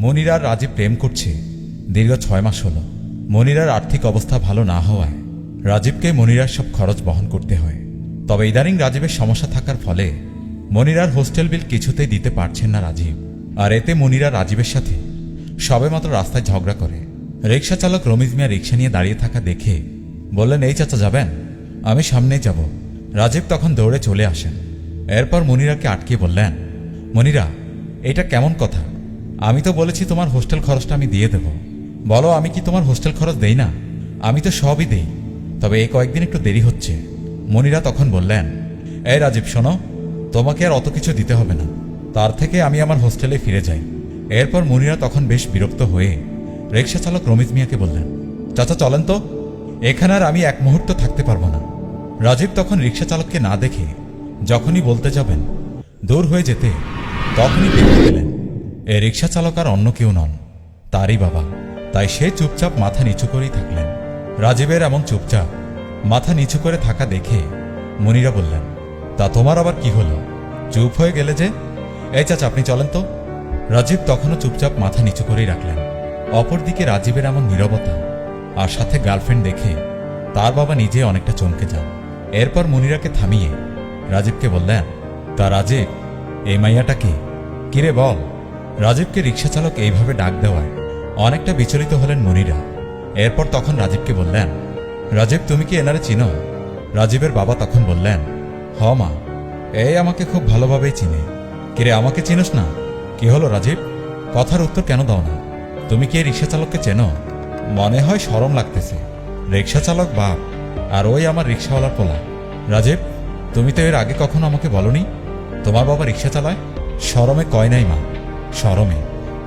মনিরার রাজীব প্রেম করছে। দীর্ঘ ছয় মাস হলো। মনিরার আর্থিক অবস্থা ভালো না হওয়ায় রাজীবকে মনিরার সব খরচ বহন করতে হয়। তবে ইদানিং রাজীবের সমস্যা থাকার ফলে মনিরার হোস্টেল বিল কিছুতেই দিতে পারছেন না রাজীব। আর এতে মনিরা রাজীবের সাথে সবেমাত্র রাস্তায় ঝগড়া করে। রিক্সা চালক রমিজ মিয়া রিক্সা নিয়ে দাঁড়িয়ে থাকা দেখে বললেন, এই চাচা যাবেন? আমি সামনেই যাব। রাজীব তখন দৌড়ে চলে আসেন। এরপর মনিরাকে আটকে বললেন, মনিরা, এটা কেমন কথা? আমি তো বলেছি তোমার হোস্টেল খরচটা আমি দিয়ে দেব। বলো, আমি কি তোমার হোস্টেল খরচ দেই না? আমি তো সবই দেই। তবে এই কয়েকদিন একটু দেরি হচ্ছে। মনিরা তখন বললেন, এই রাজীব, শোনো, তোমাকে আর অত কিছু দিতে হবে না। তার থেকে আমি আমার হোস্টেলে ফিরে যাই। এরপর মনিরা তখন বেশ বিরক্ত হয়ে রিক্সা চালক রমিজ মিয়াকে বললেন, চাচা, চলেন তো। এখানে আর আমি এক মুহূর্ত থাকতে পারব না। রাজীব তখন রিক্সা চালককে না দেখে যখনই বলতে যাবেন, দূর হয়ে যেতে তখনই দেখতে পেলেন এ রিক্সা চালক আর অন্য কেউ নন। তারই বাবা। তাই সে চুপচাপ মাথা নিচু করেই থাকলেন। রাজীবের এমন চুপচাপ, মাথা নিচু করে থাকা দেখে মনিরা বললেন, তা তোমার আবার কি হলো? চুপ হয়ে গেলে যে? এই চাচা, আপনি চলেন তো। রাজীব তখনও চুপচাপ মাথা নিচু করেই রাখলেন। অপরদিকে রাজীবের এমন নীরবতা আর সাথে গার্লফ্রেন্ড দেখে তার বাবা নিজে অনেকটা চমকে যান। এরপর মনিরাকে থামিয়ে রাজীবকে বললেন, তা রাজীব, এই মাইয়াটা কে? কিরে বল? রাজীবকে রিক্সা চালক এইভাবে ডাক দেওয়ায় অনেকটা বিচলিত হলেন মনিরা। এরপর তখন রাজীবকে বললেন, রাজীব, তুমি কি এনারে চিনো? রাজীবের বাবা তখন বললেন, হ মা, এই আমাকে খুব ভালোভাবেই চিনে। কিরে, আমাকে চিনোস না? কি হলো রাজীব? কথার উত্তর কেন দাও না? তুমি কি এই রিক্সা চালককে চেনো? মনে হয় সরম লাগতেছে। রিক্সা চালক বাপ, আর ওই আমার রিক্সাওয়ালার পোলা। রাজীব, তুমি তো এর আগে কখনো আমাকে বলনি? তোমার বাবা রিক্সা চালায়? সরমে কয় নাই মা। সরমে।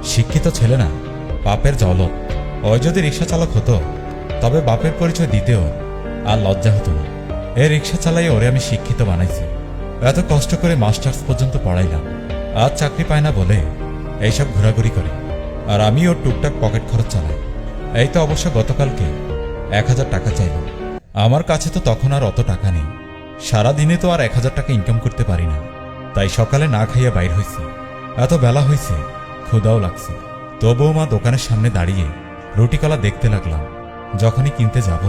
শিক্ষিত ছেলে না, বাপের জলত ওই যদি রিক্সা চালক হতো, তবে বাপের পরিচয় দিতেও আর লজ্জা হতো না। এ রিক্সা চালাই ওরে আমি শিক্ষিত বানাইছি। এত কষ্ট করে মাস্টার্স পর্যন্ত পড়াইলাম। আজ চাকরি পায় না বলে এইসব ঘোরাঘুরি করে। আর আমি ওর টুকটাক পকেট খরচ চালাই। এই তো অবশ্য গতকালকে এক হাজার টাকা চাইল। আমার কাছে তো তখন আর অত টাকা নেই। সারা দিনে তো আর এক হাজার টাকা ইনকাম করতে পারি না। তাই সকালে না খাইয়া বাইর হইছি। এত বেলা হয়েছে ক্ষুদাও লাগছে। তবুও মা দোকানের সামনে দাঁড়িয়ে রুটিকলা দেখতে লাগলাম। যখনই কিনতে যাব,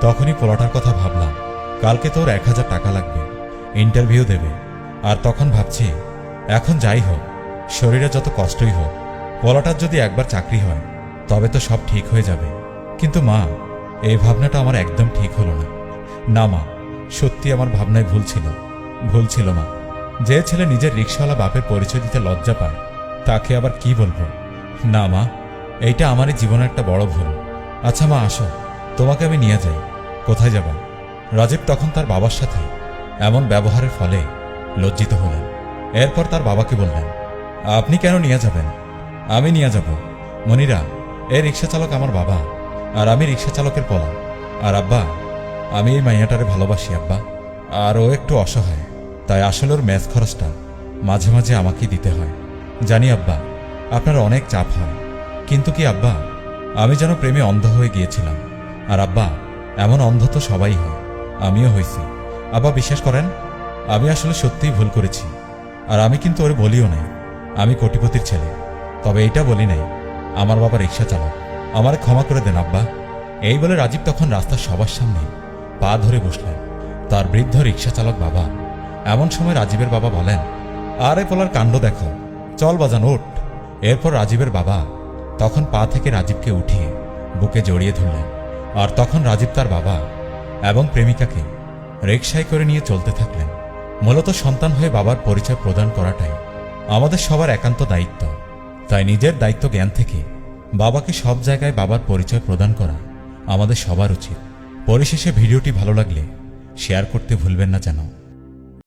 তখনই পোলাটার কথা ভাবলাম, কালকে তোর এক হাজার টাকা লাগবে ইন্টারভিউ দেবে। আর তখন ভাবছি, এখন যাই হোক, শরীরে যত কষ্টই হোক পোলাটার যদি একবার চাকরি হয়, তবে তো সব ঠিক হয়ে যাবে। কিন্তু মা, এই ভাবনাটা আমার একদম ঠিক হলো না। না মা, সত্যি আমার ভাবনায় ভুল ছিল। ভুল ছিল মা। যে ছেলে নিজের রিক্সাওয়ালা বাপের পরিচয় দিতে লজ্জা পায়, তাকে আবার কি বলব? না মা, এইটা আমারই জীবনের একটা বড় ভুল। আচ্ছা মা, আসো, তোমাকে আমি নিয়ে যাই। কোথায় যাব? রাজীব তখন তার বাবার সাথে এমন ব্যবহারের ফলে লজ্জিত হলেন। এরপর তার বাবাকে বললেন, আপনি কেন নিয়ে যাবেন? আমি নিয়ে যাব। মনিরা এই রিক্সা চালক আমার বাবা, আর আমি রিক্সা চালকের পলা। আর আব্বা, আমি এই মাইয়াটারে ভালোবাসি, আব্বা। আর ও একটু অসহায়। তাই আসলে ওর ম্যাচ খরচটা মাঝে মাঝে আমাকেই দিতে হয়। জানি আব্বা, আপনার অনেক চাপ হয়। কিন্তু কি আব্বা, আমি যেন প্রেমে অন্ধ হয়ে গিয়েছিলাম। আর আব্বা, এমন অন্ধ তো সবাই হয়। আমিও হয়েছি আব্বা, বিশ্বাস করেন, আমি আসলে সত্যিই ভুল করেছি। আর আমি কিন্তু ওর বলিও নাই, আমি কোটিপতির ছেলে। তবে এটা বলি নাই, আমার বাবা রিক্সা চালক। আমারে ক্ষমা করে দেন আব্বা। এই বলে রাজীব তখন রাস্তার সবার সামনে পা ধরে বসলেন। তার বৃদ্ধ রিক্সা চালক বাবা এমন সময় রাজীবের বাবা বলেন, আরে পোলার কাণ্ড দেখো। চল বাজান ওঠ এরপর রাজীবের বাবা তখন পা থেকে রাজীবকে উঠিয়ে বুকে জড়িয়ে ধরলেন। আর তখন রাজীব তার বাবা এবং প্রেমিকাকে রিক্সায় করে নিয়ে চলতে থাকলেন। মূলত সন্তান হয়ে বাবার পরিচয় প্রদান করাটাই আমাদের সবার একান্ত দায়িত্ব। তাই নিজের দায়িত্ব জ্ঞান থেকে বাবাকে সব জায়গায় বাবার পরিচয় প্রদান করা আমাদের সবার উচিত। পরিশেষে ভিডিওটি ভালো লাগলে শেয়ার করতে ভুলবেন না যেন।